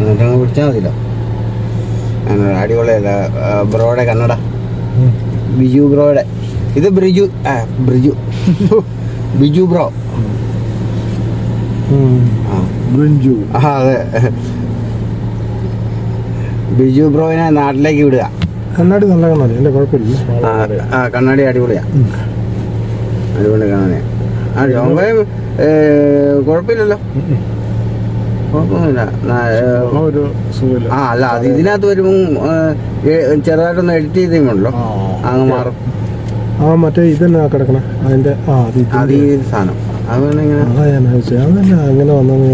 എന്നിട്ട് അങ്ങ് പിടിച്ചാൽ മതിയല്ലോ അടിപൊളിയല്ല. ബ്രോയുടെ കന്നഡ ബിജു ബ്രോയുടെ. ഇത് ബ്രിജു. ആ ബ്രിജു. ബിജു ബ്രോ. ബ്രിഞ്ചു. ആ അതെ. ബിജു ബ്രോയിനെ നാട്ടിലേക്ക് വിടുക. കണ്ണാടി നല്ല കണ്ണാടി. അല്ലേ കുഴപ്പമില്ല. ആ, ആ കണ്ണാടി അടിപൊളിയാ. അടിപൊളി കാണാനേ ആ ജോങ്കായ കുഴപ്പമില്ലല്ലോ. കുഴപ്പമൊന്നുമില്ല. ആ അല്ല അത് ഇതിനകത്ത് വരുമ്പം ചെറുതായിട്ടൊന്ന് എഡിറ്റ് ചെയ്തുണ്ടല്ലോ അങ്ങ് മാറും. ആ മറ്റേ ഇതന്നെ കിടക്കണേ. അതിന്റെ ആ അത്. ഈ സാധനം. അങ്ങനെ ഞാൻ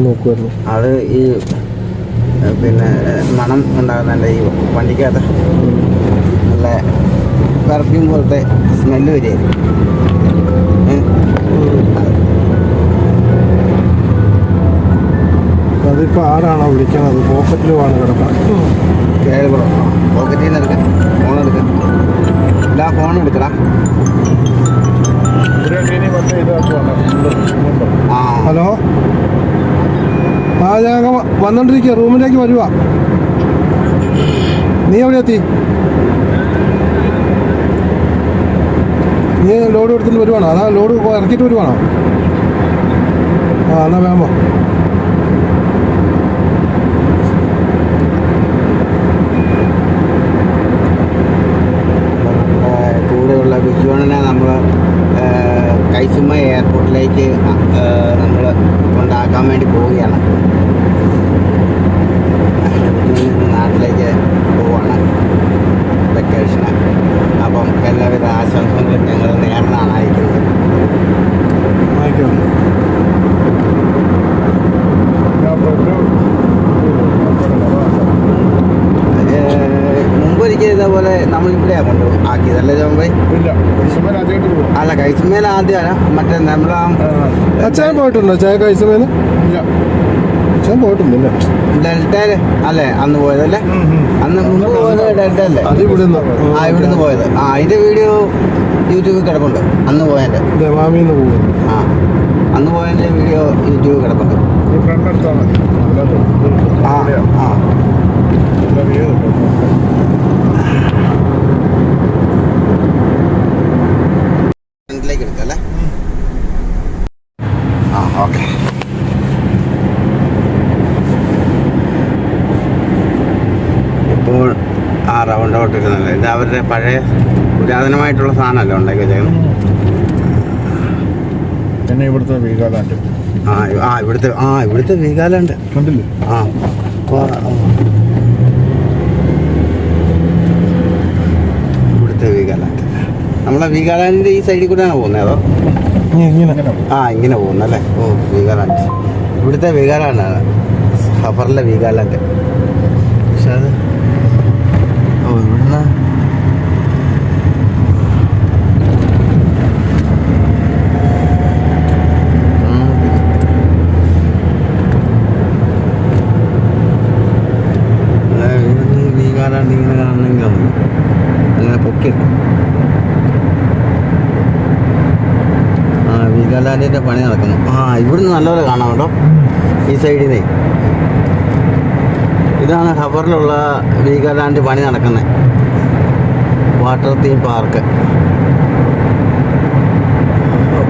നോക്കുമായിരുന്നു അത് ഈ പിന്നെ മണം ഉണ്ടാകുന്നതിന്റെ ഈ വണ്ടിക്കകത്ത്. നല്ല പെർഫ്യൂം പോലത്തെ സ്മെല്ല് വരികയായിരിക്കും അതിപ്പോ ആരാണോ വിളിക്കണത്? പോക്കറ്റിലുമാണ് കിടക്കാൻ കേൾ പോക്കറ്റിൽ നിന്ന് എടുക്കാം. ഫോൺ എടുക്കാം. എല്ലാ ഫോൺ എടുക്കടാ. ഹലോ? ആ ഞാൻ അങ്ങ് വന്നോണ്ടിരിക്കുക റൂമിലേക്ക് വരുവാ. നീ എവിടെ എത്തി നീ ലോഡ് എടുത്തിട്ട് വരുവാണോ? അതാ ലോഡ് ഇറക്കിയിട്ട് വരുവാണോ? ആ എന്നാ വേഗം വാ. നമ്മുടെ കൂടെയുള്ള ബിജുവണ്ണനെ നമ്മൾ കൈസുമ എയർപോർട്ടിലേക്ക് നമ്മൾ കൊണ്ടാക്കാൻ വേണ്ടി പോവുകയാണ് വീട്ടിൽ നിന്ന് നാട്ടിലേക്ക് പോവുകയാണ് വെക്കേഷന് അപ്പം എല്ലാവിധ ആശംസകളും ഞങ്ങൾ നേർന്നാണ് അയക്കുന്നത് ആയിക്കോട്ടെ അത് മുമ്പ് ഒരിക്കൽ ഇതേപോലെ നമ്മളിവിടെയാണ് കൊണ്ടു ആക്കിയതല്ലേ ചോമ്പൈ അല്ല ആദ്യമല്ല മറ്റേ അച്ഛൻ പോയിട്ടുണ്ടോ? ചായ കഴിച്ചമേന്ന് അച്ഛൻ പോയിട്ടില്ലല്ലേ ഡെൽറ്റയിൽ അല്ലേ? അന്ന് പോയതല്ലേ? അന്ന് മുമ്പ് പോയത് ഡെൽറ്റ അല്ലേ അത് ഇവിടുന്ന്. ആ ഇവിടുന്ന് പോയത്. ആ അതിന്റെ വീഡിയോ യൂട്യൂബിൽ കിടപ്പുണ്ട്. അന്ന് പോയതിന്റെ. ദമാമിന്ന് പോകുന്നു ആ അന്ന് പോയതിന്റെ വീഡിയോ യൂട്യൂബിൽ കിടപ്പുണ്ട്. ആ ആ ഫ്രണ്ടിലേക്ക് എടുക്കാം അല്ലേ ആ ഓക്കെ ഇപ്പോൾ ഇരുന്നല്ലേ ഇത് അവരുടെ പഴയ പുരാതനമായിട്ടുള്ള സാധനമല്ലേ ഉണ്ടാക്കി വെച്ചേക്കുന്നത്? പിന്നെ ഇവിടുത്തെ വീഗാലാൻഡ്. ആ ആ ഇവിടുത്തെ ആ ഇവിടുത്തെ വീഗാലാൻഡ്. കണ്ടില്ലേ? ആ. ഇവിടുത്തെ വീഗാലാൻഡ്. നമ്മളെ വീഗാലാൻഡിന്റെ ഈ സൈഡിൽ കൂടെയാണ് പോകുന്നത് അതോ? ആ ഇങ്ങനെ. ആ ഇങ്ങനെ പോകുന്നല്ലേ ഓ വീഗാലാൻഡ്. ഇവിടുത്തെ വീഗാലാൻഡാണ്. ഹഫറിലെ വീഗാലാൻഡ്. പക്ഷെ അത് ഓ ഇവിടുന്ന് ഉം. അല്ല, ഇവിടുന്ന് വീഗാലാൻഡ് ഇങ്ങനെ കാണണമെങ്കിൽ അങ്ങനെ പൊക്കിയെടുക്കും ആ പണി നടക്കുന്നു. ആ ഇവിടുന്ന് നല്ലപോലെ കാണാം കേട്ടോ. ഈ സൈഡിൽ നിന്ന് ഇതാണ് ഖബറിലുള്ള വീഗാലാൻഡ് പണി നടക്കുന്നത് വാട്ടർ തീം പാർക്ക്.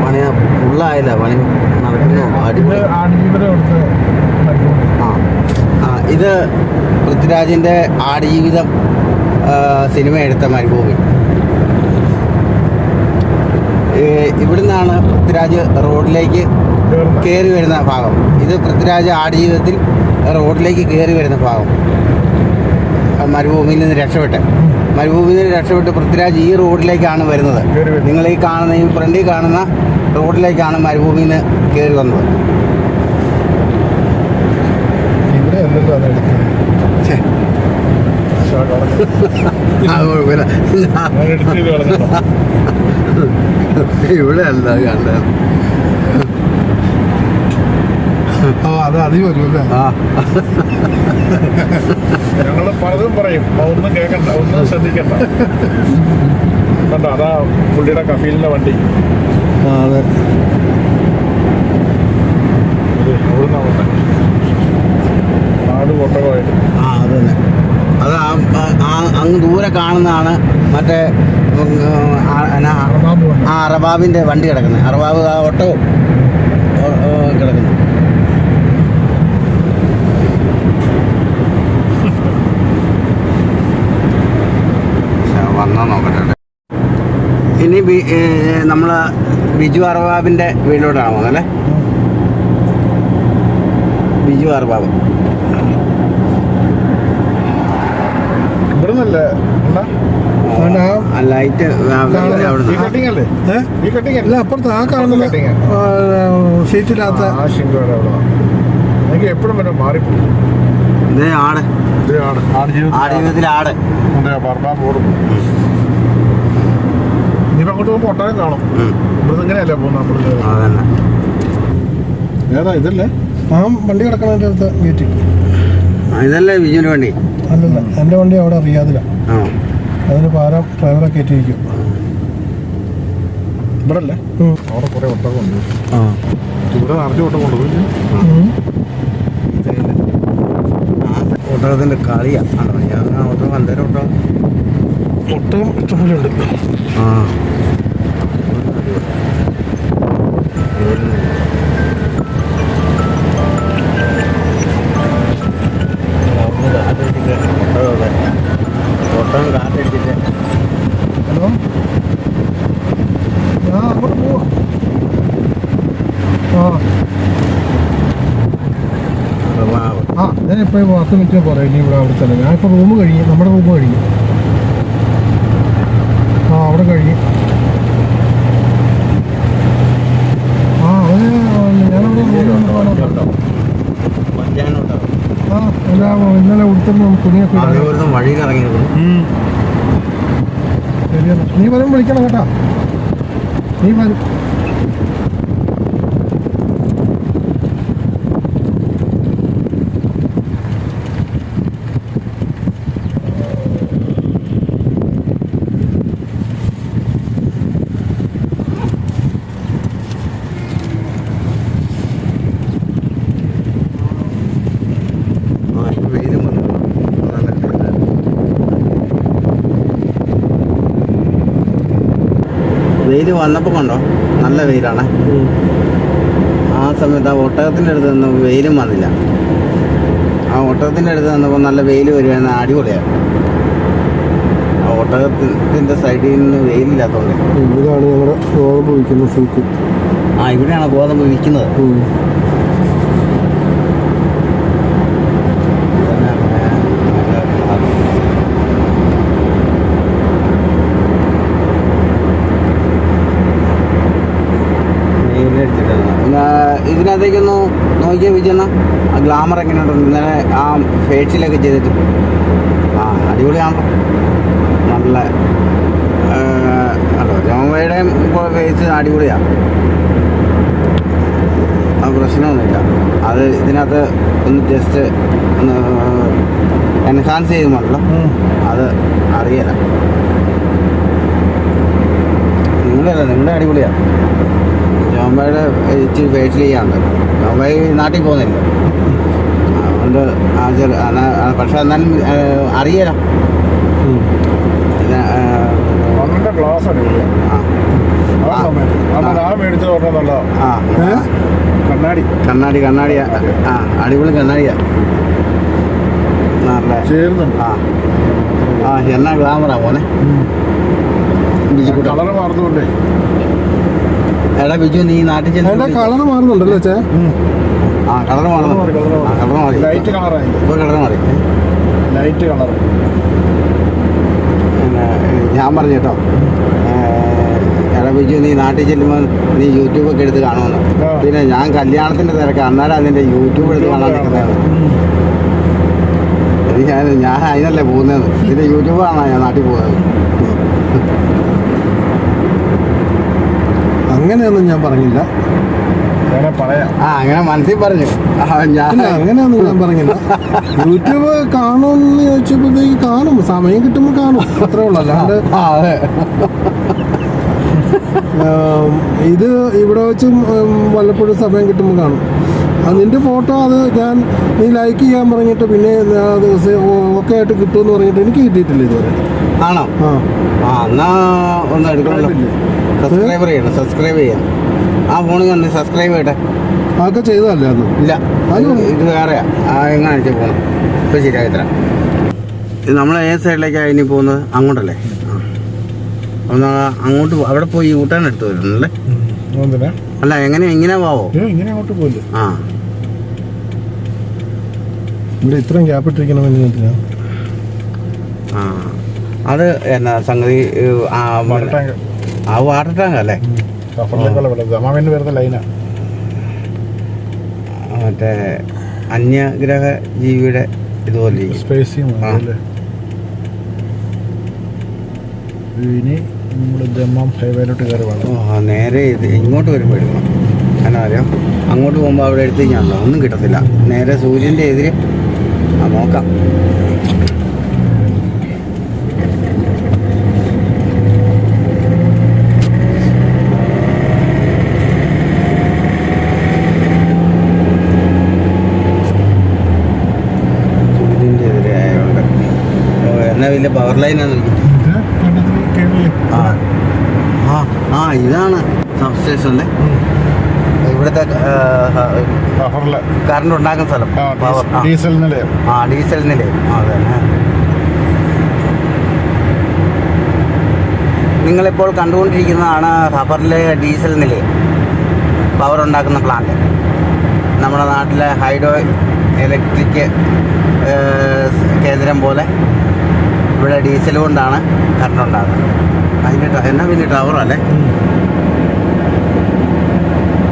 പണി ഫുള്ളായില്ല. പണി നടക്കുന്നു. ആ ഇത് പൃഥ്വിരാജിന്റെ ആടുജീവിതം സിനിമ എടുത്ത മരുഭൂമി ഇവിടുന്നാണ് പൃഥ്വിരാജ് റോഡിലേക്ക് കയറി വരുന്ന ഭാഗം. ഇത് പൃഥ്വിരാജ് ആടുജീവിതത്തിൽ റോഡിലേക്ക് കയറി വരുന്ന ഭാഗം. മരുഭൂമിയിൽ നിന്ന് രക്ഷപ്പെട്ട്. മരുഭൂമിയിൽ നിന്ന് രക്ഷപ്പെട്ട് പൃഥ്വിരാജ് ഈ റോഡിലേക്കാണ് വരുന്നത്. നിങ്ങൾ ഈ കാണുന്ന ഈ ഫ്രണ്ടിൽ കാണുന്ന റോഡിലേക്കാണ് മരുഭൂമിയിൽ നിന്ന് കയറി വന്നത്. ആ കുഴപ്പമില്ല. ഇവിടെ അല്ല കണ്ടത് ആ അത് അതി വരുമല്ലേ ആ. ഞങ്ങൾ പലതും പറയും. ഒന്നും കേൾക്കണ്ട ഒന്നും ശ്രദ്ധിക്കണ്ട. കണ്ട? അതാ പുള്ളിയുടെ കഫീലിന്റെ വണ്ടി. ആ അതെ. ഇത് അവിടുന്ന് അവിടെ നാട് കൊട്ടകമായിട്ട് ആ അത് തന്നെ അത് ആ- അങ്ങ് ദൂരെ കാണുന്നതാണ്. മറ്റേ ആ, അറബാബിന്റെ വണ്ടി കിടക്കുന്നത് അറബാബ് ആ ഒട്ടവും ഓ- ഓ, കിടക്കുന്നു. വന്നാൽ നോക്കട്ടെ. ഇനി നമ്മൾ ബിജു അറബാബിന്റെ വീട്ടിലോട്ടാണ് പോകുന്നത് ബിജു അറബാബ്. ഇവിടെ നിന്നല്ലേ അല്ലേ? അപ്പുറത്ത് ആ കാണുന്ന എപ്പോഴും വരെ മാറിപ്പോകും ഇത് ആട്. ജീവിതത്തിൽ ഇനിയിപ്പോ അങ്ങോട്ട് ഒട്ടകം കാണും. ഇവിടുന്ന് ഇങ്ങനെയല്ലേ ഏതാ ഇതല്ലേ? ആ വണ്ടി കിടക്കണ അടുത്ത് ഗേറ്റ്. ആ, ഇതല്ലേ വിജുവിന്റെ വണ്ടി? അല്ലല്ല എന്റെ വണ്ടി അവിടെ അറിയാതില്ല. ആ. അതിന് പാരം ഡ്രൈവറെ കയറ്റിയിരിക്കും ഇവിടെ അല്ലേ. അവിടെ കുറെ ഒട്ടകം ഉണ്ട്. ആ. ഇവിടെ നിറച്ച് ഒട്ടകം ഉം. ഒട്ടകത്തിന്റെ കളിയാ. ആണോ ഞാൻ ആ ഒട്ടകം എന്തേരം ഒട്ടകം ഒട്ടകം ഇഷ്ടംപോലെ ഉണ്ട്. ആ. ഇപ്പോൾ പത്ത് മിനിറ്റ് പറയാം ഇനി ഇവിടെ അവിടെ തന്നെ. ഞാൻ ഇപ്പോൾ റൂം കഴിഞ്ഞു നമ്മുടെ റൂം കഴിഞ്ഞു. ആ അവിടെ കഴിഞ്ഞു. ആ അത് ഞാനവിടെ ഇന്നലെ ഉടുത്തുന്ന തുണിയൊക്കെ ഇടാൻ. അതേപോലെ വഴിയിൽ ഇറങ്ങി ശരിയാണ്. നീ വരും വിളിക്കണം കേട്ടാ. നീ വരും ആ വെയിലും വന്നു വെയിൽ വന്നപ്പോൾ കണ്ടോ? നല്ല വെയിലാണ്. ആ സമയത്ത് ആ ഒട്ടകത്തിന്റെ അടുത്ത് നിന്ന് വെയിലും വന്നില്ല. ആ ഒട്ടകത്തിന്റെ അടുത്ത് നിന്നപ്പോൾ നല്ല വെയിൽ വരുവായിരുന്നു അടിപൊളിയാണ് ആ ഒട്ടകത്തിന്റെ സൈഡിൽ നിന്ന് വെയിലില്ലാത്തതുകൊണ്ട് ഇവിടെയാണ് ഞങ്ങളുടെ ഗോതമ്പ് വിൽക്കുന്ന സൂക്ക് ആ ഇവിടെയാണ് ഗോതമ്പ് വിൽക്കുന്നത്. ഇതിനകത്തേക്കൊന്ന് നോക്കിയാൽ വിജയണ്ണ. ആ ഗ്ലാമർ എങ്ങനെയുണ്ട്? ഇന്നലെ ആ ഫേഷ്യലൊക്കെ ചെയ്തിട്ട്. ആ അടിപൊളിയാണല്ലോ. നല്ല അല്ലോ ജോമയുടെയും ഫേസ് അടിപൊളിയാണ് ആ പ്രശ്നമൊന്നുമില്ല. അത് ഇതിനകത്ത് ഒന്ന് ജസ്റ്റ് ഒന്ന് എൻഹാൻസ് ചെയ്ത് ചെയ്യുന്നുണ്ടല്ലോ അത് അറിയല നിങ്ങളല്ല നിങ്ങളുടെ അടിപൊളിയാണ് ജോമ്പയുടെ ഇച്ചിരി വെയിറ്റ് ചെയ്യാണ്ട് ജോമ്പായി നാട്ടിൽ പോകുന്നില്ല. അതുകൊണ്ട് ആ ചെറു പക്ഷെ എന്നാലും അറിയാലോ കണ്ണാടി. കണ്ണാടി കണ്ണാടിയാ ആ അടിപൊളി കണ്ണാടിയാ. ചേരുന്നുണ്ട്. ആ. ആ എന്നാ ഗ്ലാമറാ പോലെ കളറ് കളർ മാറുന്നുണ്ടേ എടാ ബിജു നീ നാട്ടിൽ ചെന്ന് കളർ മാറുന്നുണ്ടല്ലോ ചേ. ആ കളർ മാറുന്നു മാറി, colour മാറി. ആ കളർ മാറി. ലൈറ്റ് കളറായി ഇപ്പോൾ കളർ മാറി. ലൈറ്റ് കളർ പിന്നെ ഞാൻ പറഞ്ഞു കേട്ടോ. എടാ ബിജു നീ നാട്ടിൽ ചെല്ലുമ്പോൾ നീ യൂട്യൂബൊക്കെ എടുത്ത് കാണുമെന്ന്. പിന്നെ ഞാൻ കല്യാണത്തിന്റെ തിരക്ക് അന്നേരം അതിന്റെ യൂട്യൂബ് എടുത്ത് കാണാൻ നിൽക്കുന്നതാണ്. ഞാൻ ഞാൻ അതിനല്ലേ പോകുന്നത്. ഇതിന്റെ യൂട്യൂബ് കാണാൻ ഞാൻ നാട്ടിൽ പോകുന്നത്. അങ്ങനെയൊന്നും ഞാൻ പറഞ്ഞില്ല. അങ്ങനെ പറയാം. ആ അങ്ങനെ മനസ്സിൽ പറഞ്ഞു. ഞാൻ അങ്ങനെയൊന്നും ഞാൻ പറഞ്ഞില്ല. യൂട്യൂബ് കാണുമെന്ന് ചോദിച്ചപ്പോഴത്തേക്ക് കാണും. സമയം കിട്ടുമ്പോൾ കാണും. അത്രേ ഉള്ളൂ. അല്ലാണ്ട് ഇത് ഇവിടെ വെച്ച് വല്ലപ്പോഴും സമയം കിട്ടുമ്പോൾ കാണും. നിന്റെ ഫോട്ടോ അത് ഞാൻ നീ ലൈക്ക് ചെയ്യാൻ പറഞ്ഞിട്ട് പിന്നെ ദിവസം ഓക്കെ ആയിട്ട് കിട്ടുമെന്ന് പറഞ്ഞിട്ട് എനിക്ക് കിട്ടിയിട്ടില്ല ഇതുവരെ. ആണോ? ആ. എന്നാ ഒന്ന് എടുക്കണല്ലോ. സബ്സ്ക്രൈബർ ചെയ്യണം സബ്സ്ക്രൈബ് ചെയ്യാം ആ ഫോണിൽ തന്നെ സബ്സ്ക്രൈബ് ചെയ്യട്ടെ. അതൊക്കെ ചെയ്തതല്ലേ അന്ന്? ഇല്ല. ഇത് വേറെ വേറെയാ ആ എങ്ങനെ അടിച്ച ഫോൺ ഇപ്പം ശരിയാക്കി തരാം. ഇത് നമ്മൾ ഏത് സൈഡിലേക്കാണ് ഇനി പോകുന്നത്? അങ്ങോട്ടല്ലേ? അങ്ങോട്ട് അവിടെ പോയി യൂട്ടാൻ എടുത്ത് വരുന്നല്ലേ അല്ല എങ്ങനെ എങ്ങനെ പോവോ? ഇങ്ങനെ അങ്ങോട്ട് പോയില്ലേ ആ. ഇവിടെ ഇത്രയും ഗ്യാപ്പ് ഇട്ടിരിക്കണം ആ. അത് എന്നാ സംഗതി ആ വാട്ടർ ടാങ്ക് അല്ലേ വെള്ളം ദമാമിന് വരുന്ന മറ്റേ അന്യഗ്രഹ ജീവിയുടെ ഇതുപോലെ ഇനി നമ്മൾ ദമ്മം ഹൈവേയിലോട്ട് കയറി ഓ വേണം നേരെ ഇത് ഇങ്ങോട്ട് വരുമ്പോൾ എടുക്കണം. എന്നാ അറിയാം അങ്ങോട്ട് പോകുമ്പോൾ അവിടെ എടുത്ത് കഴിഞ്ഞാൽ ഒന്നും കിട്ടത്തില്ല. നേരെ സൂര്യന്റെ എതിരെ. ആ നോക്കാം സൂര്യന്റെ എതിരെ ആയതുകൊണ്ട് ഓ, എന്നാ വലിയ പവർ ലൈനാണ് ആ. ആ ആ ഇതാണ് സബ്സ്റ്റേഷൻ അല്ലേ ഇവിടുത്തെ കറണ്ട് ഉണ്ടാക്കുന്ന സ്ഥലം. പവർ ഡീസൽ- ഡീസൽ നിലയം. ആ ഡീസൽ നിലയം. അതെ നിങ്ങളിപ്പോൾ കണ്ടുകൊണ്ടിരിക്കുന്നതാണ് ഹബറിലെ ഡീസൽ നിലയം. പവർ ഉണ്ടാക്കുന്ന പ്ലാന്റ് നമ്മുടെ നാട്ടിലെ ഹൈഡ്രോ ഇലക്ട്രിക് കേന്ദ്രം പോലെ ഇവിടെ ഡീസൽ കൊണ്ടാണ് കറണ്ട് ഉണ്ടാകുന്നത്. അതിന്റെ എന്നാ വലിയ ടവറല്ലേ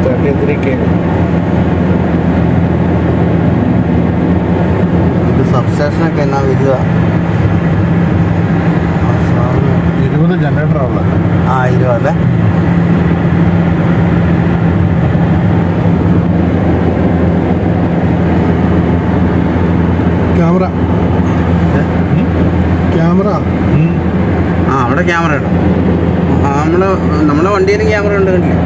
തേർട്ടി ത്രീ കെ ഇത് സബ്സ്റ്റേഷനൊക്കെ എന്നാ വരിക? ഇരുപത് ജനറേറ്ററാണുള്ള ആ ഇരുപതല്ലേ ക്യാമറ ക്യാമറ ആ അവിടെ ക്യാമറ ഉണ്ടോ നമ്മൾ നമ്മുടെ വണ്ടിയിൽ ക്യാമറ ഉണ്ട് കണ്ടില്ലേ?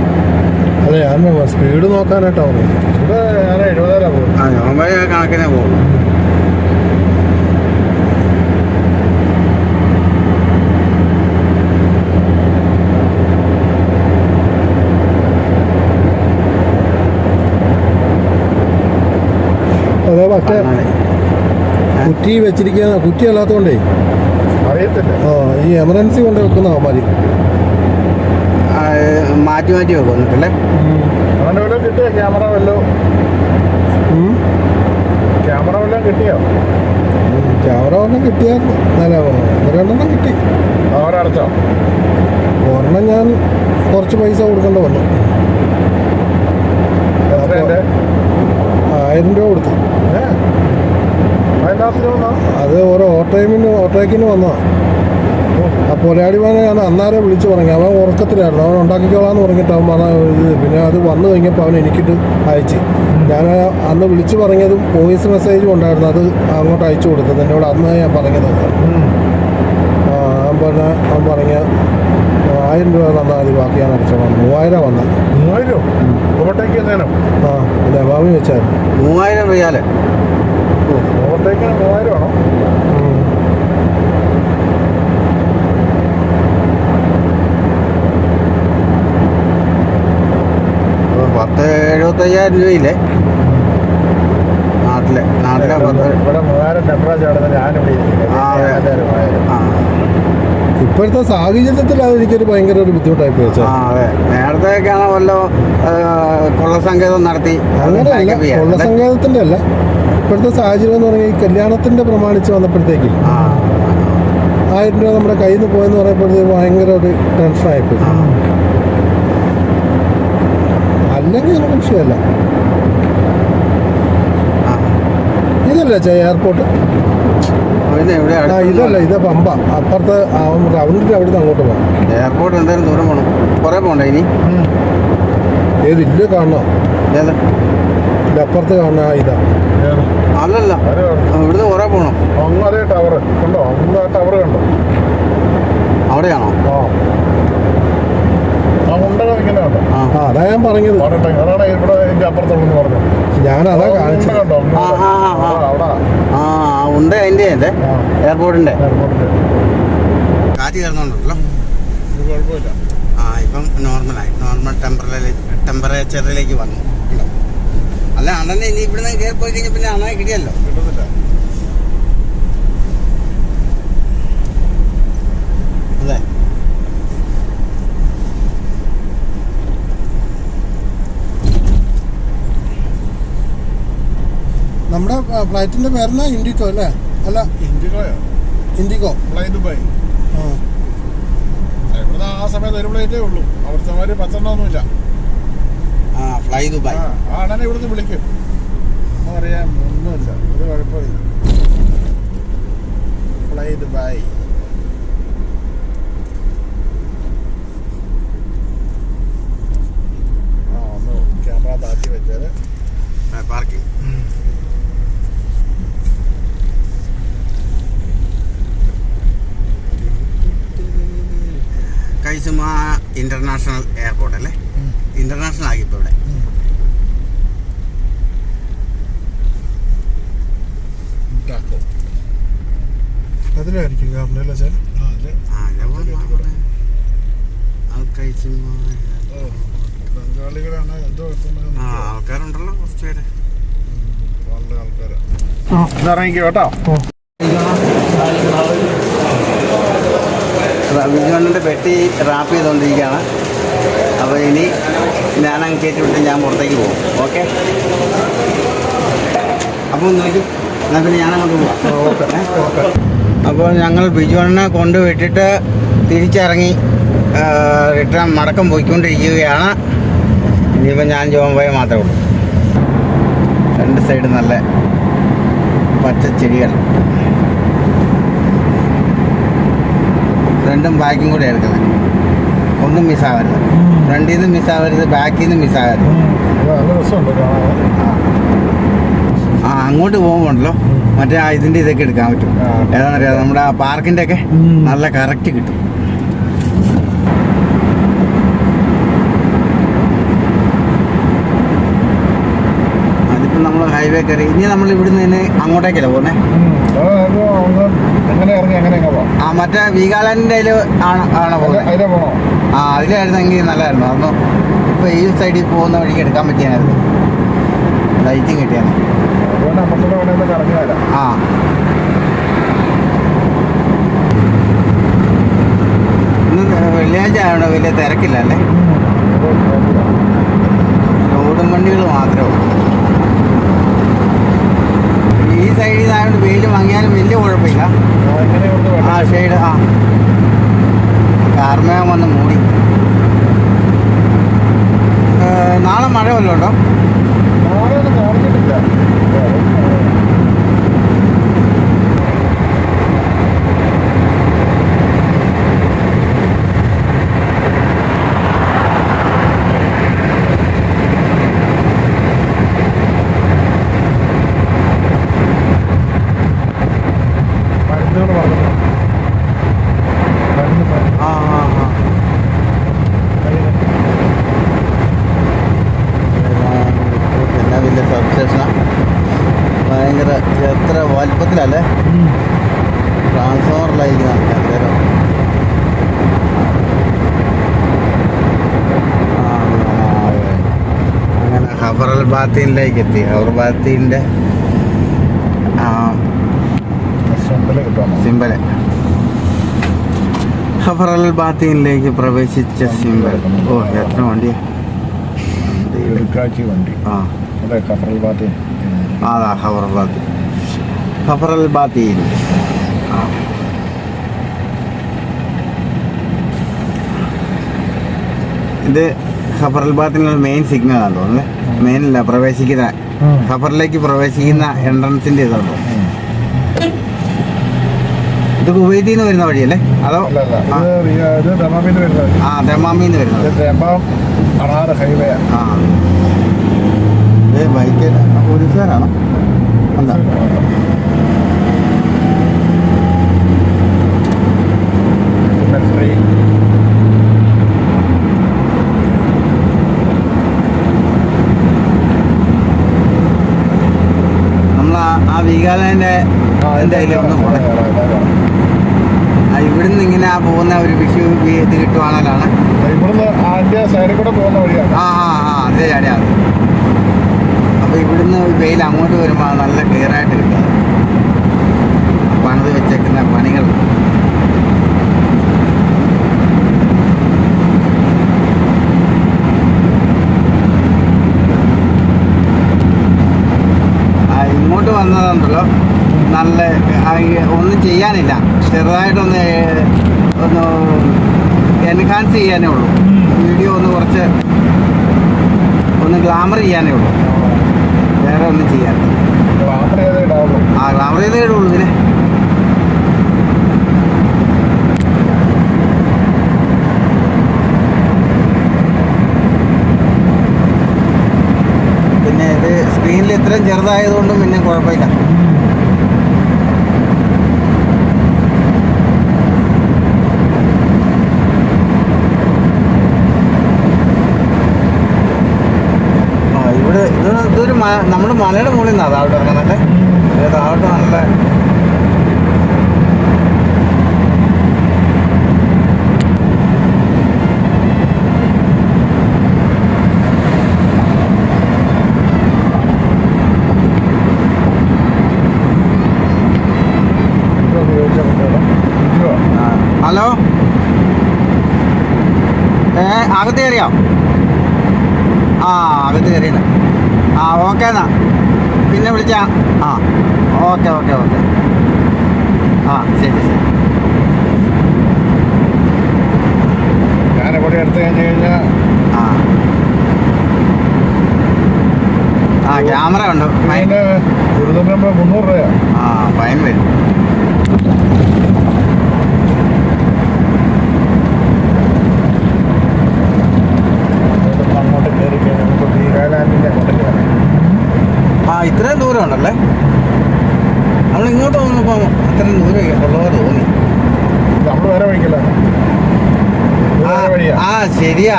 അതെ ഞാൻ സ്പീഡ് നോക്കാനായിട്ടോ ഞാൻ ആ നോമ്പേ കണക്കിനെ പോകും അതെ കുറ്റി വെച്ചിരിക്കുന്ന കുറ്റി അല്ലാത്തതുകൊണ്ടേ അറിയത്തില്ല. ആ ഈ എമർജൻസി കൊണ്ട് വെക്കുന്ന മതി മാറ്റി മാറ്റി വെക്കും എന്നിട്ടല്ലേ അവന്റെ വല്ലതും കിട്ടിയോ? ക്യാമറ വല്ലതും. ക്യാമറ വല്ലതും കിട്ടിയോ? ക്യാമറ ഒന്നും കിട്ടിയാൽ രണ്ടെണ്ണം കിട്ടി. അവരടച്ചോ? ഒരെണ്ണം ഞാൻ കുറച്ച് പൈസ കൊടുക്കേണ്ട വന്നു. എത്രയുണ്ട്? ആയിരം രൂപ കൊടുത്തു. ഏ? അത് ഓരോ ഓട്ടോയിമിന് ഓട്ടോയ്ക്കിന് വന്നതാണ് അപ്പോൾ ഒരാടിമാനെ ഞാൻ അന്നാരെ വിളിച്ചു പറഞ്ഞു. അവൻ ഉറക്കത്തിലായിരുന്നു. അവൻ ഉണ്ടാക്കിക്കോളാന്ന് പറഞ്ഞിട്ട് അവൻ ഇത്. പിന്നെ അത് വന്നു കഴിഞ്ഞപ്പോൾ അവൻ എനിക്കിട്ട് അയച്ച്. ഞാൻ അന്ന് വിളിച്ചു പറഞ്ഞതും വോയിസ് മെസ്സേജും ഉണ്ടായിരുന്നു. അത് അങ്ങോട്ട് അയച്ചു കൊടുത്തത്. എന്നോട് അന്ന് ഞാൻ പറഞ്ഞത്. ആ, അവൻ പറഞ്ഞ അവൻ പറഞ്ഞ ആയിരം രൂപ തന്നാൽ മതി. ബാക്കി ഞാൻ അടിച്ചോളാം മൂവായിരം വന്ന മൂവായിരം? ആ അതെ മാമി വെച്ചായിരുന്നു. മൂവായിരം റിയാൽ. ഓവർടേക്കിന് മൂവായിരം ആണോ പത്ത് എഴുപത്തയ്യായിരം രൂപയില്ലേ? നാട്ടിലെ നാട്ടിലെ പത്ത് ഇവിടെ മൂവായിരം ടെമ്പറേച്ചർ ആണെന്ന് ഇപ്പോഴത്തെ സാഹചര്യത്തിൽ അത് എനിക്കൊരു ഭയങ്കര ഒരു ബുദ്ധിമുട്ടായി പോയി ആ അതെ. നേരത്തെയൊക്കെയാണ് വല്ല കൊള്ളസങ്കേതം നടത്തി. കൊള്ള സങ്കേതത്തിന്റെ അല്ല ഇപ്പോഴത്തെ സാഹചര്യം എന്ന് പറഞ്ഞാൽ ഈ കല്യാണത്തിന്റെ പ്രമാണിച്ച് വന്നപ്പോഴത്തേക്ക് ആ. ആയിരം രൂപ നമ്മുടെ കയ്യിൽ നിന്ന് പോയെന്ന് പറയുമ്പോഴത്തേക്ക് ഭയങ്കര ഒരു ടെൻഷനായിപ്പോയി. അല്ലെങ്കിൽ നമുക്ക് വിഷയമല്ല. ഇതല്ല ചേ എയർപോർട്ട് പിന്നെ ഇവിടെ ആ ഇതല്ല ഇത് പമ്പ. അപ്പുറത്തെ റൗണ്ടിൽ അവിടുന്ന് അങ്ങോട്ട് പോകാം എയർപോർട്ട് എന്തായാലും ദൂരം പോകണം കുറേ പോകണ്ടേ ഇനി? ഏതില്ല ഇല്ല കാണണോ ഏതാ? ഇല്ല അപ്പുറത്ത് കാണുന്ന ഇതാണ്? അല്ലല്ല? ഇവിടുന്ന് കുറെ പോകണം അങ്ങ് ടവർ കണ്ടോ? അങ്ങ് ടവർ കണ്ടോ? അവിടെയാണോ അതാ ഞാൻ പറഞ്ഞത്. ഞാനതാ കാണിച്ചത്. കണ്ടോ? ആ, ആ, ആ, ആ. അവിടെ ആ ഉണ്ട് അതിന്റെ അല്ലേ എയർപോർട്ടിന്റെ കാറ്റ് കയറുന്നുണ്ടല്ലോ. കുഴപ്പമില്ല. ആ ഇപ്പം നോർമലായി നോർമൽ ടെമ്പറേച്ചറിലേക്ക് വന്നു? അല്ല അണ്ണനെ ഇനി ഇവിടുന്ന് കയറി പോയി കഴിഞ്ഞാൽ പിന്നെ അണ്ണനെ കിട്ടിയല്ലോ. കിട്ടുന്നില്ല. നമ്മുടെ ഫ്ലൈറ്റിന്റെ പേരെന്നാ? ഇൻഡിക്കോ അല്ലേ? അല്ല ഇൻഡിക്കോ ഇൻഡിക്കോ ഫ്ലൈ ദുബായ് ആ. ഇവിടുന്ന് ആ സമയത്ത് ഒരു പ്ലേറ്റേ ഉള്ളൂ. അവിടുത്തെ മാതിരി പത്തെണ്ണമൊന്നുമില്ല ആ ഫ്ലൈ ദുബായ് ആ ആ അണ്ണനെ ഇവിടുന്ന് വിളിക്കും. ഒന്നും അറിയാൻ ഒന്നുമില്ല. ഒരു കുഴപ്പമില്ല. ഫ്ലൈ ദുബായ് ആ ഒന്ന് ക്യാമറ താത്തി വെച്ചാൽ പാർക്കിംഗ് കൈസുമ ഇന്റർനാഷണൽ എയർപോർട്ട് അല്ലേ? ഇന്റർനാഷണൽ ആക്കി ഇപ്പോൾ ഇവിടെ അതിലായിരിക്കും ബംഗാളികളാണ് എന്തോ ആൾക്കാരുണ്ടല്ലോ കുറച്ച് പേര്. വളരെ ആൾക്കാരാണ് ഇറങ്ങിക്കോ കേട്ടോ? വിജുവണ്ണന്റെ പെട്ടി റാപ്പ് ചെയ്തുകൊണ്ടിരിക്കുകയാണ്. അപ്പോൾ ഇനി ഞാനങ്ങ് കയറ്റി വിട്ട് ഞാൻ പുറത്തേക്ക് പോകും. ഓക്കെ? അപ്പോൾ നോക്കി. എന്നാൽ പിന്നെ ഞാനങ്ങോട്ട് പോവാം. അപ്പോൾ ഞങ്ങൾ ബിജുവണ്ണനെ കൊണ്ടുവിട്ടിട്ട് തിരിച്ചിറങ്ങി റിട്ടേൺ മടക്കം പോയിക്കൊണ്ടിരിക്കുകയാണ്. ഇനിയിപ്പോൾ ഞാൻ ജോംബോയെ മാത്രമേ ഉള്ളൂ. രണ്ട് സൈഡ് നല്ല പച്ച ചെടികൾ. രണ്ടും ബാക്കും കൂടെ എടുക്കുന്നത് ഒന്നും മിസ്സാവരുത്. ഫ്രണ്ടിൽ നിന്ന് മിസ്സാവരുത് ബാക്കിൽ നിന്ന് മിസ്സാവരുത് ആ അങ്ങോട്ട് പോകുമ്പോണ്ടല്ലോ മറ്റേ ഇതിന്റെ ഇതിന്റെ ഇതൊക്കെ എടുക്കാൻ പറ്റും. ഏതാണെന്ന് ഏതാണെന്നറിയാം നമ്മുടെ ആ പാർക്കിന്റെ ഒക്കെ നല്ല കറക്റ്റ് കിട്ടും. അതിപ്പോ നമ്മൾ ഹൈവേ കയറി ഇനി നമ്മൾ ഇവിടുന്ന് തന്നെ അങ്ങോട്ടേക്കല്ലേ പോകുന്നത് എങ്ങനെ ഇറങ്ങി പോവാം. ആ മറ്റേ വീഗാലാൻഡിന്റെ അതിൽ ആണ് ആണ് പോകുന്നത് ആ അതിലായിരുന്നെങ്കിൽ നല്ലതായിരുന്നു. അന്ന് ഇപ്പൊ ഈ സൈഡിൽ പോകുന്ന വഴിക്ക് എടുക്കാൻ പറ്റിയായിരുന്നു. ലൈറ്റിങ് കിട്ടിയാണ് ആ. വെള്ളിയാഴ്ച ആയതുകൊണ്ട് വലിയ തിരക്കില്ല അല്ലേ? റോഡും വണ്ടികൾ മാത്രമേ ഉള്ളൂ. ഈ സൈഡിൽ നിന്നായതുകൊണ്ട് വെയിൽ വാങ്ങിയാലും വലിയ കുഴപ്പമില്ല. ആ ഷെയ്ഡ് ആ കാർമേഘം വന്ന് മൂടി. നാളെ മഴ വല്ലതും ഉണ്ടോ നാളെ ഒന്നും കാണിച്ചിട്ടില്ല മരുന്നുകൾ പറഞ്ഞു മരുന്ന് മരുന്ന് ആ ആ ആ എന്നാ വലിയ സബ്സ്റ്റേഷനാണ് ഭയങ്കര എത്ര വലിപ്പത്തിലല്ലേ ട്രാൻസ്ഫോമറിലായിരിക്കുന്ന ആൾക്കാർ അങ്ങനെ ബാത്തിനിലേക്ക് എത്തി സിമ്പിൾ കിട്ടാമോ സിമ്പൽ ഹബറൽ ബാത്തിനിലേക്ക് പ്രവേശിച്ച സിമ്പൽ ഓ എത്ര വണ്ടിയാ? എടുക്കാച്ചി വണ്ടി. ആ. അതെ കഫറൽ ബാത്തി അതാ ഖബർ ബാത്തി ഖബറൽ ബാത്തിയിൽ ഇത് ഖബറൽ ബാത്തിനുള്ള മെയിൻ സിഗ്നൽ ആണ് തോന്നുന്നത് മെയിൻ അല്ല പ്രവേശിക്കുന്ന ഖബറിലേക്ക് പ്രവേശിക്കുന്ന എൻട്രൻസിന്റെ ഇതുണ്ടോ ഇത് കുവൈത്തിൽ നിന്ന് വരുന്ന വഴിയല്ലേ? അതോ ആ, ദമാമിന്ന് വരുന്നത് ആ ഇത് ഒരു സാറാണോ പോലീസുകാരാണോ എന്താ എന്തായാലും അതിലൊന്നും പോണേ ഇവിടുന്ന് ഇങ്ങനെ ആ പോകുന്ന ഒരു വിഷു ഇത് അതെ ഇവിടുന്ന് അതിന്റെ സൈഡിൽ കൂടെ പോകുന്ന വഴിയാണ്. ആ ആ ആ അതേ അപ്പോൾ ഇവിടുന്ന് വെയിൽ അങ്ങോട്ട് വരുമ്പോൾ അത് നല്ല ക്ലിയർ ആയിട്ട് കിട്ടും. പണിത് വെച്ചേക്കുന്ന പണികൾ. ഇങ്ങോട്ട് വന്നതുണ്ടല്ലോ നല്ല ഒന്നും ചെയ്യാനില്ല. ചെറുതായിട്ടൊന്ന് ഒന്ന് എൻഹാൻസ് ചെയ്യാനേ ഉള്ളൂ. വീഡിയോ ഒന്ന് കുറച്ച് ഒന്ന് ഗ്ലാമർ ചെയ്യാനേ ഉള്ളൂ. വേറെ ഒന്നും ചെയ്യാൻ ആ ഗ്ലാമർ ചെയ്തേ ഇടുള്ളൂ ഇതിനെ. പിന്നെ ഇത് സ്ക്രീനിൽ ഇത്രയും ചെറുതായതുകൊണ്ടും പിന്നെ കുഴപ്പമില്ല ആ ഇവിടെ ഇത് ഇതൊരു നമ്മൾ മലയുടെ മുകളിൽ നിന്നാണ് താഴോട്ട് ഇറങ്ങുന്നല്ലേ ഇത് താഴോട്ട് നല്ല. ഹലോ? ഏ അകത്ത് കയറിയോ? ആ അകത്ത് കയറിയെന്ന് ആ ഓക്കെ എന്നാ പിന്നെ വിളിക്കാം. ആ ഓക്കെ ഓക്കെ ഓക്കെ. ആ ശരി ശരി. ഞാൻ എവിടെ എടുത്തു കഴിഞ്ഞ് കഴിഞ്ഞാൽ ആ. ആ ക്യാമറ ഉണ്ട് ഫൈൻ മുന്നൂറ് രൂപയാണ് ആ ഫൈൻ വരും ഇവിടുന്ന് അങ്ങോട്ട് കയറി കഴിഞ്ഞാൽ നമുക്ക് വീഗാലാൻഡിന്റെ അങ്ങോട്ട് കയറാം ആ ഇത്രയും ദൂരം ഉണ്ടല്ലേ നമ്മൾ ഇങ്ങോട്ട് വന്നപ്പോൾ അത്രയും ദൂരം ഉള്ളവർ തോന്നി. നമ്മൾ വേറെ വഴിക്കല്ല? ആ, ശരിയാ.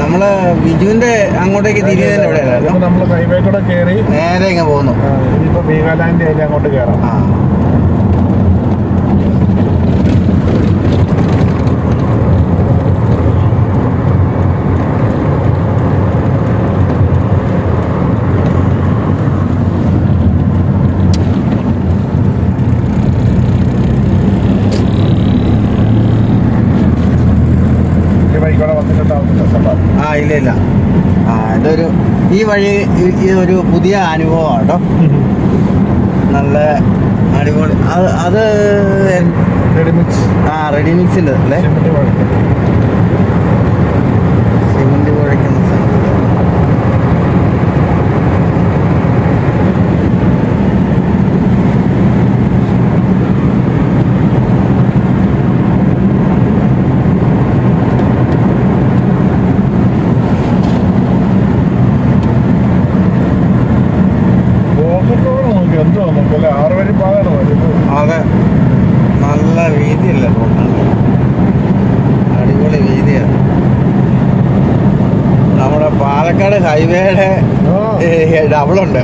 നമ്മൾ ബിജുവിന്റെ അങ്ങോട്ടേക്ക് തിരിയുന്നതിന്റെ എവിടെയല്ലോ നമ്മൾ ഹൈവേ കൂടെ കയറി നേരെ ഇങ്ങനെ പോകുന്നു ഇനിയിപ്പോ വീഗാലാൻഡ് അങ്ങോട്ട് കയറാം ആ. ആ ഇല്ല ഇല്ല. ആ ഇതൊരു ഈ വഴി ഈ- ഇതൊരു പുതിയ അനുഭവമാണ് കേട്ടോ നല്ല അടിപൊളി. അത് അത് റെഡിമിക്സ് ആ റെഡിമിക്സിന്റെ അല്ലേ സിമെന്റ് വഴിക്ക് സിമെന്റ് കുഴയ്ക്കുന്ന സംഗതി പോക്കറ്റോട് നോക്കി എന്തോ നോക്കല്ലേ ആറ് വരി പാതാണ് വരുന്നത് അതെ നല്ല വീതിയല്ല റോഡാണ് അടിപൊളി വീതിയാണ് നമ്മുടെ പാലക്കാട് ഹൈവേയുടെ ഡബിളുണ്ട്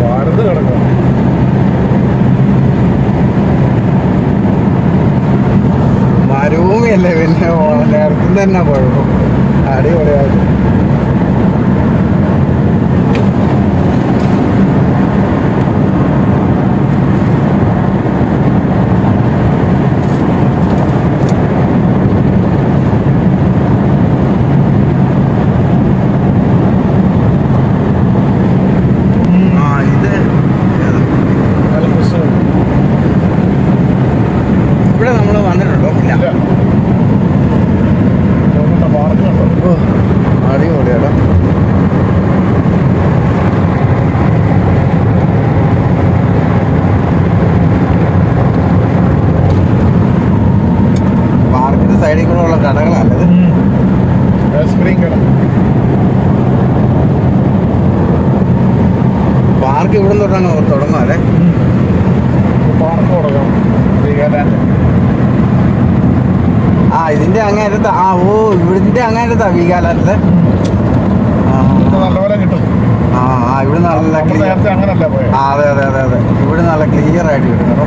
ഭാരത് കിടക്കണം. മരുഭൂമിയല്ലേ പിന്നെ നേരത്തെ തന്നെ കുഴപ്പം അടിപൊളിയായിട്ട് ആ ഇത് നല്ല പ്രശ്നം ഇവിടെ നമ്മൾ വന്നിട്ടുണ്ടോ ഇല്ല ഇല്ല നോക്കണ്ട പാർക്ക് കണ്ടോ ഓ അടിപൊളിയാടാ പാർക്കിന്റെ സൈഡിൽ കൂടെ ഉള്ള കടകളല്ലത് ഐസ്ക്രീം കട പാർക്ക് ഇവിടെ തൊട്ടങ്ങ് തുടങ്ങും അല്ലേ? പാർക്ക് തുടങ്ങാം. വീഗാലാൻഡ് ആ ഇതിന്റെ അങ്ങേറ്റത്ത് ആ ഓ ഇവിടുത്തെ അങ്ങേറ്റത്താ വീഗാലാൻഡിൽ ആ. നല്ലപോലെ കിട്ടും. ആ ആ ഇവിടെ നല്ല ക്ലിയർ അങ്ങനല്ല ആ അതെ അതെ അതെ അതെ. ഇവിടെ നല്ല ക്ലിയർ ആയിട്ട് കിട്ടും കേട്ടോ.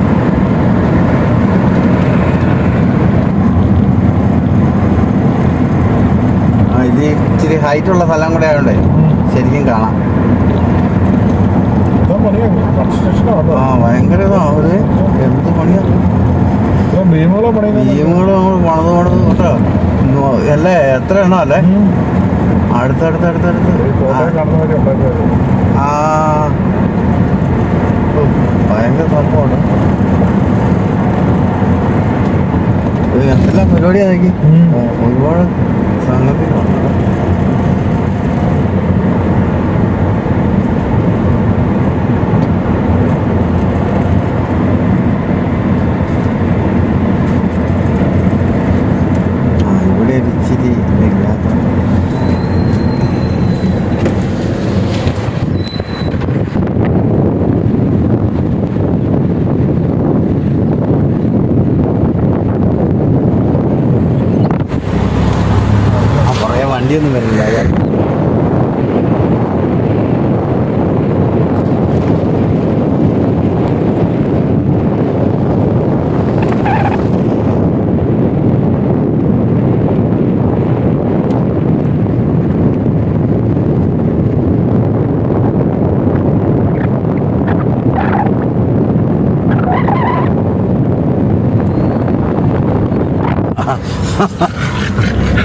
ഇത് ഇച്ചിരി ഹൈറ്റ് ഉള്ള സ്ഥലം കൂടെ ആയതുകൊണ്ടേ ശരിക്കും കാണാം. ആ ഭയങ്കര ഒരു എന്ത് പണിയാണ് നമ്മൾ പണിത് പണിത് കേട്ടോ അല്ലേ? എത്ര എണ്ണം അല്ലേ? അടുത്തടുത്തടുത്തടുത്ത്. ആ ഓ, ഭയങ്കര സംഭവമാണ് ഇത് എന്തെല്ലാം പരിപാടിയാ നോക്കി ഉം. ഒരുപാട് സംഗതികളുണ്ട് ആ ഇവിടെ ഒരു ഇച്ചിരി ഇല്ലാത്ത ആ കുറേ വണ്ടിയൊന്നും വരുന്നില്ല അതാ.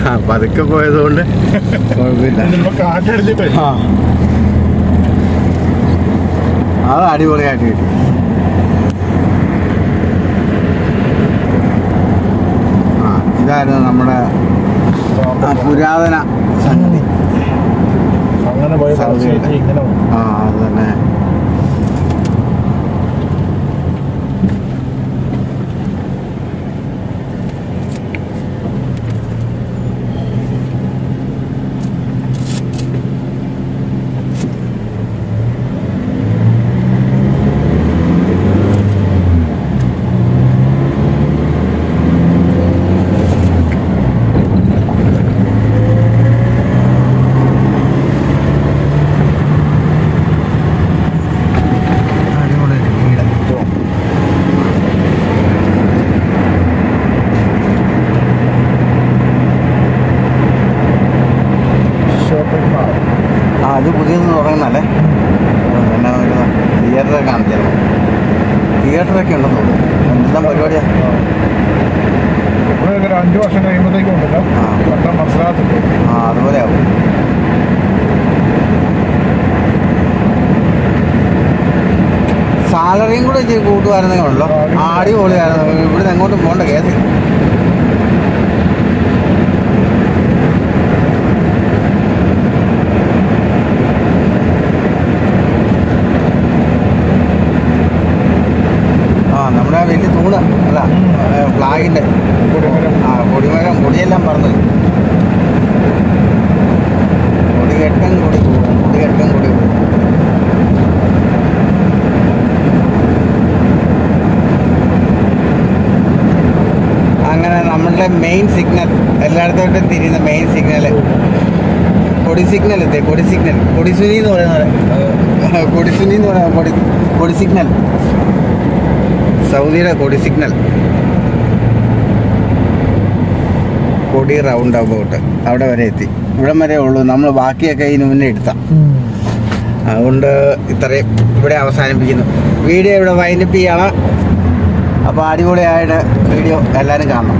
ആ, പതുക്കെ പോയതുകൊണ്ട് കുഴപ്പമില്ല. ആ. അത് അടിപൊളിയായിട്ട് കിട്ടി. ആ ഇതായിരുന്നു നമ്മുടെ പുരാതന സംഗതി. അങ്ങനെ പോയി. ആ അത് തന്നെ കൊടി സിഗ്നൽ എത്തി കൊടി സിഗ്നൽ കൊടിസുനി എന്ന് പറയുന്നത് കൊടിസുനി എന്ന് പറയുന്ന കൊടി കൊടി സിഗ്നൽ സൗദിയുടെ കൊടി സിഗ്നൽ കൊടി റൗണ്ട് അബൌട്ട് അവിടെ വരെ എത്തി. ഇവിടം വരെ ഉള്ളൂ. നമ്മൾ ബാക്കിയൊക്കെ ഇതിന് മുന്നേ എടുത്താം. അതുകൊണ്ട് ഇത്രയും ഇവിടെ അവസാനിപ്പിക്കുന്നു. വീഡിയോ ഇവിടെ വൈൻഡപ്പ് ചെയ്യണം. അപ്പോൾ അടിപൊളിയായിട്ട് വീഡിയോ എല്ലാവരും കാണണം.